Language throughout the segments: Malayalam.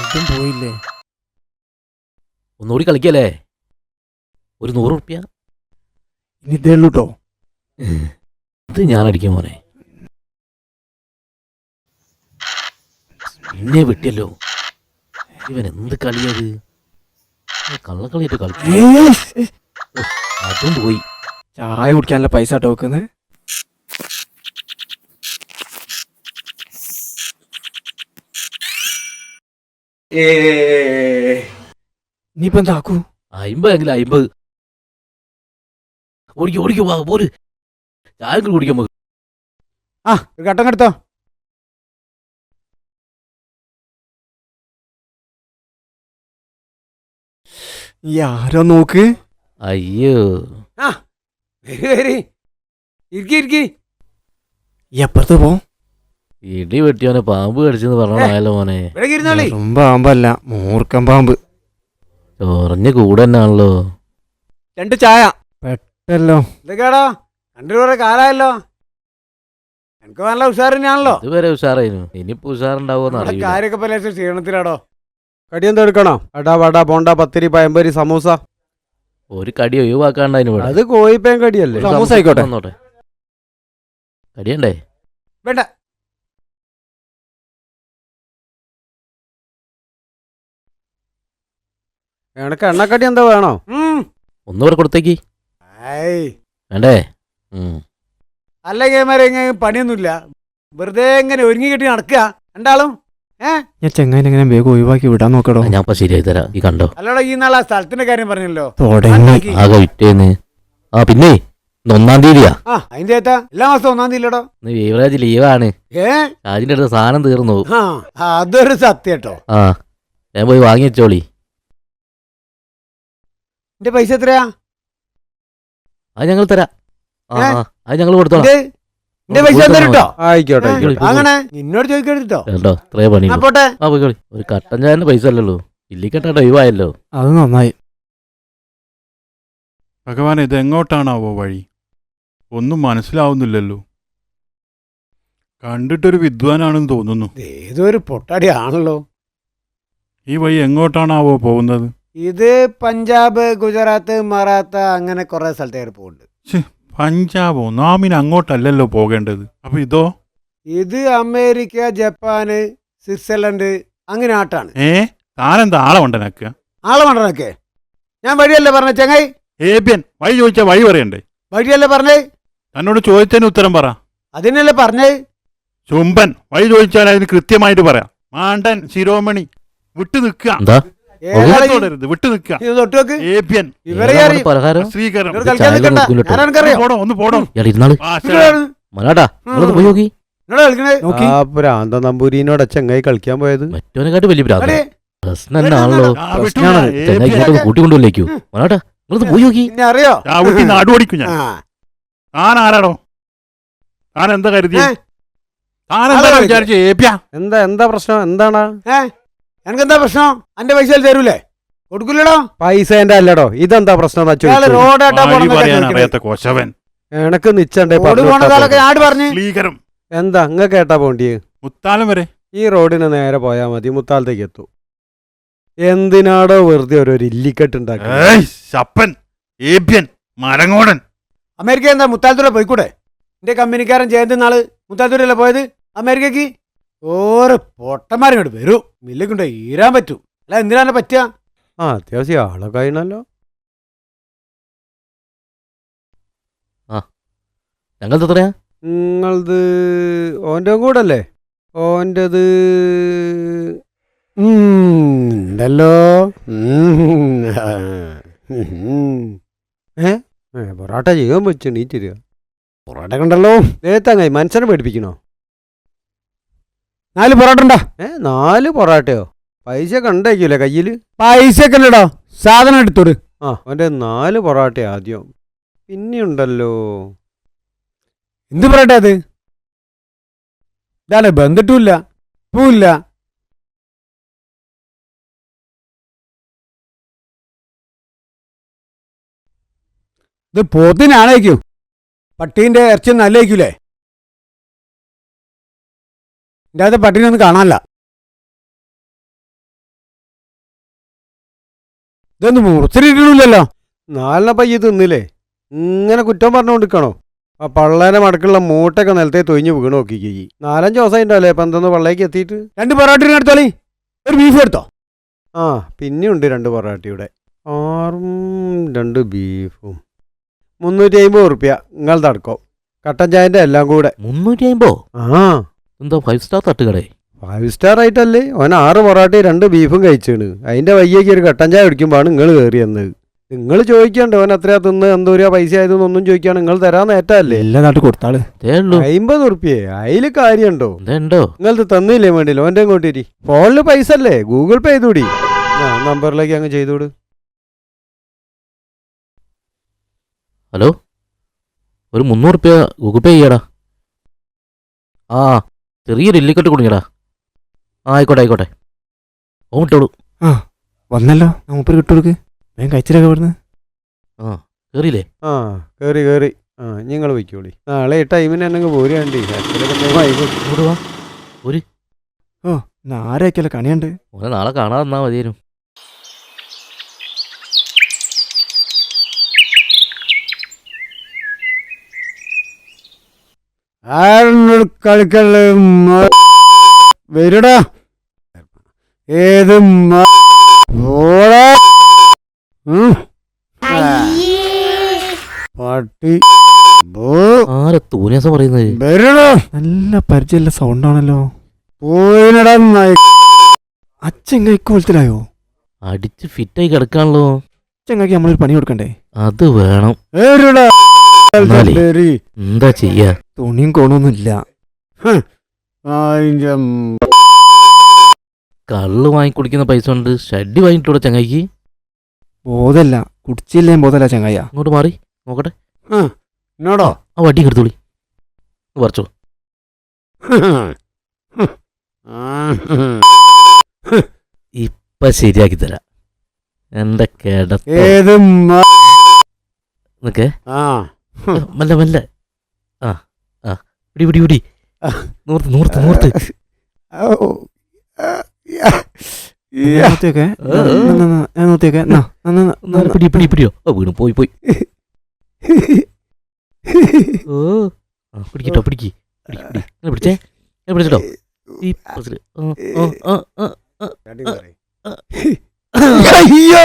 ഇതും പോയില്ലേ? ഒന്നുകൂടി കളിക്കല്ലേ? ഒരു നൂറ് റുപ്യ ഇനി ഇതേ ഉള്ളൂ കേട്ടോ ഇത് ഞാൻ അടിക്കാൻ മോനെ. പിന്നെ വിട്ടിയല്ലോ. ഇവൻ എന്ത് കളിയത് കള്ളക്കളിയിട്ട് കളിക്കും അതും പോയി. ചായ കുടിക്കാനുള്ള പൈസ കേട്ടോ ഇനിയിപ്പോ എന്താക്കൂ അമ്പതെങ്കിലും അയിമ്പത് ഓടിക്കോ ഓടിക്കോ വാ പോര്. ചായ കുടിക്കാൻ നമുക്ക് ആ ഒരു ഘട്ടം കെടുത്തോ. ആരോ നോക്ക്. അയ്യോ. ഇരിക്കി ഇരിക്കി. ഈ അപ്പുറത്ത് പോ. ഇടി വെട്ടിയോനെ പാമ്പ് കടിച്ചെന്ന് പറഞ്ഞാലോ മോനെ. വെറും പാമ്പല്ല മൂർക്കൻ പാമ്പ്. ചൊറഞ്ഞ് കൂടെ തന്നെയാണല്ലോ. രണ്ട് ചായ. പെട്ടല്ലോ. കേടോ രണ്ടു രൂപ കാലായല്ലോ. എനിക്ക് നല്ല ഉഷാർ തന്നെയാണല്ലോ. ഇതുവരെ ഉഷാറായിരുന്നു ഇനിയിപ്പോ ഉഷാറുണ്ടാവോന്ന് നമ്മുടെ അറിയില്ല. കാര്യമൊക്കെ ക്ഷീണത്തിലാടോ. കടി എന്താ എടുക്കണോ? അടാ വട ബോണ്ട പത്തിരി പയമ്പരി സമൂസ. ഒരു കടി ഒഴിവാക്കാണ്ടായിരുന്നു ഇവിടെ. അത് കോഴിപ്പേൻ കടിയല്ലേ? സമൂസ ആയിക്കോട്ടെ. കടിയണ്ടേ? വേണ്ട. എനക്ക് എണ്ണക്കടി എന്താ വേണോ? ഒന്ന് പേർ കൊടുത്തേക്ക്. വേണ്ടേ. അല്ല കേമാരെ ഇങ്ങനെ പണിയൊന്നുമില്ല. വെറുതെ ഇങ്ങനെ ഒരുങ്ങി കെട്ടി നടക്കുക രണ്ടാളും ഞാൻ ചെങ്ങായി എങ്ങനെ വേഗം ഒഴിവാക്കി വിടാൻ നോക്കടോ? ഞാൻ ഇപ്പൊ ശരിയായി തരാം. ഈ കണ്ടോ? അല്ലടാ ഈ നാളെ സ്ഥലത്തിന്റെ കാര്യം പറഞ്ഞല്ലോ. ആകെ വിറ്റേന്ന്. ആ പിന്നെ? ഒന്നാം തീയതിയാ. അതിന്റെ ഏത്താ എല്ലാ മാസവും ഒന്നാം തീയതി യുവരാജ് ലീവാണ്. അതിന്റെ അടുത്ത് സാധനം തീർന്നു. പോകും. ആ അതൊരു സത്യം കേട്ടോ. ആ ഞാൻ പോയി വാങ്ങി വെച്ചോളി. എന്റെ പൈസ എത്രയാ? അത് ഞങ്ങൾ തരാം. ആ ഏ? ആ, അത് ഞങ്ങൾ കൊടുത്തോളാം. എന്റെ പൈസ കൊടുത്തോ ആയിക്കോട്ടെ ആയിക്കോട്ടെ. അങ്ങനെ നിന്നോട് ചോദിക്കരുതോ കേട്ടോ. ഇത്രേ പണി ആ പോട്ടെ. ആ പോയിക്കോളി. ഒരു കട്ടൻ ചായന്റെ പൈസ അല്ലല്ലോ ഇല്ലിക്കട്ട ഒഴിവായല്ലോ. അത് നന്നായി. ഭഗവാൻ ഇത് എങ്ങോട്ടാണാവോ വഴി? ഒന്നും മനസ്സിലാവുന്നില്ലല്ലോ. കണ്ടിട്ടൊരു വിദ്വാനാണെന്ന് തോന്നുന്നു. ഏതോ ഒരു പൊട്ടാടി ആണല്ലോ ഈ വഴി എങ്ങോട്ടാണാവോ പോകുന്നത്? ഇത് പഞ്ചാബ് ഗുജറാത്ത് മറാത്ത അങ്ങനെ കുറെ സ്ഥലത്തേക്ക് പോകുന്നുണ്ട് പഞ്ചാബോ? നാമിന് അങ്ങോട്ടല്ലല്ലോ പോകേണ്ടത്. അപ്പൊ ഇതോ? ഇത് അമേരിക്ക ജപ്പാന് സ്വിറ്റ്സർലൻഡ് അങ്ങനെ ആട്ടാണ്. ഏ? താനെന്താ ആളെ ഉണ്ടനക്ക ആളെ ഞാൻ വഴിയല്ലേ പറഞ്ഞ ചങ്ങായി? ഏപ്യൻ വഴി ചോദിച്ചാ വഴി പറയണ്ടേ? വഴിയല്ലേ പറഞ്ഞേ? തന്നോട് ചോദിച്ചതിന് ഉത്തരം പറ. അതിനല്ലേ പറഞ്ഞേ? ചുംബൻ വഴി ചോദിച്ചാൽ അതിന് കൃത്യമായിട്ട് പറയാം. മാണ്ടൻ ശിരോമണി വിട്ടു നിൽക്കുക. വിട്ടു നിൽക്കുക. നമ്പൂരിനോട് ചെങ്ങായി കളിക്കാൻ പോയത്? മറ്റോനെക്കാട്ട് വലിയ പ്രശ്നം എന്നാണല്ലോ പ്രശ്നമാണ്. ഇങ്ങോട്ട് കൂട്ടിക്കൊണ്ടുവല്ലേക്കൂ മലാട്ടാ നിങ്ങളത് പോയി നോക്കി. അറിയോ? നാടുപടിക്കും ഞാൻ. താൻ ആരാടോ? താൻ എന്താ കരുതി? താൻ എന്താ വിചാരിച്ചു? എന്താ എന്താ പ്രശ്നം? എന്താണ്? ഏ എനിക്കെന്താ പ്രശ്നം? അന്റെ പൈസ തരൂലേ? കൊടുക്കില്ലടോ പൈസേന്റെ അല്ലടോ. ഇതെന്താ പ്രശ്നം എനക്ക് നിച്ചണ്ടേ എന്താ അങ്ങ കേട്ടാ പോണ്ടിയേ മുത്താലം വരെ. ഈ റോഡിന് നേരെ പോയാ മതി. മുത്താലത്തേക്ക് എത്തും. എന്തിനാടോ വെറുതെ ഒരു ഇല്ലിക്കെട്ട് മരങ്ങോടൻ അമേരിക്ക എന്താ മുത്താലത്തൂരെ പോയിക്കൂടെ? എന്റെ കമ്പനിക്കാരൻ ജയന്തി നാൾ മുത്താലത്തൂരല്ലേ പോയത്? അമേരിക്കക്ക് ഓരോ പൊട്ടന്മാരിങ്ങോട്ട് വരൂ. മില്ലിക്കൊണ്ട് ഈരാൻ പറ്റൂ. അല്ല എന്തിനാണ് പറ്റുക ആ അത്യാവശ്യം ആളൊക്കെ ആ ഞങ്ങൾ എത്രയാ? നിങ്ങളത് ഓന്റെ കൂടെ അല്ലേ ഓന്റെത് ഉണ്ടല്ലോ. ഏ പൊറോട്ട ചെയ്യാൻ നീറ്റ് തരിക പൊറോട്ട കണ്ടല്ലോ നേത്തങ്ങായി മനസ്സിനെ പേടിപ്പിക്കണോ? നാല് പൊറോട്ട ഉണ്ടോ ഏ നാല് പൊറോട്ടയോ? പൈസ കണ്ടേക്കൂലേ കയ്യിൽ? പൈസ ഒക്കെ ഉണ്ടോ സാധനം എടുത്തോട്. ആ അവന്റെ നാല് പൊറോട്ട ആദ്യം. പിന്നെയുണ്ടല്ലോ. എന്ത് പൊറോട്ട അത്? ഇതാണ് ബന്ധിട്ടുമില്ല പൂല്ല ഇത് പോത്തിനാണേക്കും. പട്ടീന്റെ ഇറച്ചി നല്ലേക്കൂലേ എന്റെ അകത്ത് പട്ടിനൊന്നും കാണാനല്ല. ഇതൊന്നും മുറിച്ചിട്ടില്ലല്ലോ നാലിനെ പയ്യ തിന്നില്ലേ? ഇങ്ങനെ കുറ്റം പറഞ്ഞുകൊണ്ടിരിക്കണോ? ആ പള്ളേനെ മടക്കുള്ള മൂട്ടൊക്കെ നിലത്തെ തൊയിഞ്ഞ് വീണ് നോക്കിക്കേ നാലഞ്ച് ദിവസം ഉണ്ടല്ലേ ഇപ്പം എന്തെന്ന് പള്ളേക്ക് എത്തിയിട്ട്? രണ്ട് പൊറോട്ടിനെ എടുത്തോളി ഒരു ബീഫ് എടുത്തോ? ആ പിന്നെയുണ്ട് രണ്ട് പൊറാട്ടിയുടെ. ആറും രണ്ട് ബീഫും. മുന്നൂറ്റി അമ്പത് ഉറുപ്പ്യ. നിങ്ങൾ തടക്കോ കട്ടൻ ചായന്റെ എല്ലാം കൂടെ. മുന്നൂറ്റി അമ്പോ ആ. എന്താ ഫൈവ് സ്റ്റാർ തട്ടുകടേ. ഫൈവ് സ്റ്റാർ ആയിട്ടല്ലേ? അവൻ ആറ് പൊറാട്ടി രണ്ട് ബീഫും കഴിച്ചാണ്. അതിന്റെ വയ്യേക്ക് ഒരു കട്ടൻ ചായ കുടിക്കുമ്പോഴാണ് നിങ്ങൾ കയറി വന്നത് നിങ്ങൾ ചോദിക്കണ്ട അവൻ അത്ര തിന്ന് എന്തോ രൂപ പൈസ ആയതൊന്നും ചോദിക്കാണ്. നിങ്ങൾ തരാൻ ഏറ്റല്ലേ എല്ലാ നാട്ടിൽ കൊടുത്താൾ. അമ്പത് ഉറുപ്പ്യേ. അതിൽ കാര്യമുണ്ടോ എന്തോ ഉണ്ടോ നിങ്ങൾക്ക് തന്നില്ലേ വേണ്ടില്ല. ഓന്റെ ഇങ്ങോട്ടിരി ഫോണിൽ പൈസ അല്ലേ? ഗൂഗിൾ പേ ചെയ്തൂടി. ആ നമ്പറിലേക്ക് അങ്ങ് ചെയ്തോട്. ഹലോ? ഒരു മുന്നൂറ് റുപ്യ ഗൂഗിൾ പേ ചെയ്യടാ. ആ. ചെറിയൊരു ഇല്ലിക്കട്ട് കുടുങ്ങിയടാ. ആ ആയിക്കോട്ടെ. ആയിക്കോട്ടെ ഓട്ടോളൂ ആ വന്നല്ലോ. ഞാൻ മൂപ്പര് കിട്ടുകൊടുക്ക് വേഗം കഴിച്ചിട്ടൊക്കെ ഇവിടുന്ന്. ആ കയറിയില്ലേ ആ കയറി കയറി ആ നിങ്ങൾ വയ്ക്കോളി നാളെ ഈ ടൈമിന് എന്നെ പോരുകണ്ടി ഇങ്ങോട്ട് വാ. ഓ ഇന്ന് ആരൊക്കെയല്ലോ കണിയുണ്ട്? ഓനെ നാളെ കാണാതെ മതിയായിരുന്നു. ആരോട് കളിക്കൽ വരുടാ. ഏത്. പട്ടി. നല്ല പരിചയമുള്ള സൗണ്ടാണല്ലോ. അച്ഛൻ ഇക്കോലത്തിലായോ അടിച്ച് ഫിറ്റായി കിടക്കാണല്ലോ. അച്ഛങ്ങാക്കി നമ്മളൊരു പണി കൊടുക്കണ്ടേ? അത് വേണം. വരുടാ. എന്നാലേ. എന്താ ചെയ്യാ? തുണിയും കോണൊന്നും ഇല്ല കള്ള് വാങ്ങി കുടിക്കുന്ന പൈസ കൊണ്ട് ഷഡ്ഡി വാങ്ങിട്ടൂടെ ചങ്ങായിക്ക്? ബോധല്ല കുടിച്ചില്ലേ ബോധല്ല ചങ്ങായ. ഇങ്ങോട്ട് മാറി നോക്കട്ടെ. എന്നോടോ? ആ വട്ടി എടുത്തോളി പറിച്ചോ. ഇപ്പൊ ശരിയാക്കി തരാം. എന്റെ കിടത്ത? ഏത് മ- നിക്കേ ആ. മല്ല മല്ല ആ ആ പിടി പിടി പിടി നൂർത്ത് നൂർത്ത് നൂർത്ത് പിടി പിടി പിടിയോ ഓ വീണു പോയി പോയി ഓ പിടിക്കട്ടോ പിടിക്ക് പിടി പിടി പിടിച്ചേ പിടിച്ചോ. അയ്യോ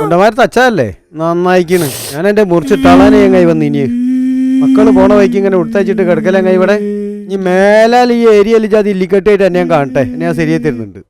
കുണ്ടമാരി നന്നായിക്കണ്. ഞാൻ എന്റെ മുറിച്ചിട്ടാളാനെ തളാനേ കൈ വന്ന് ഇനി. മക്കൾ പോണ വഴിക്ക് ഇങ്ങനെ ഉടുത്തയച്ചിട്ട് കിടക്കലേ കൈ ഇവിടെ? ഇനി മേലാൽ ഈ ഏരിയയിൽ ജാതി ഇല്ലിക്കെട്ടായിട്ട് എന്നെ ഞാൻ കാണട്ടെ. എന്നെ ഞാൻ ശരിയായി തരുന്നുണ്ട്.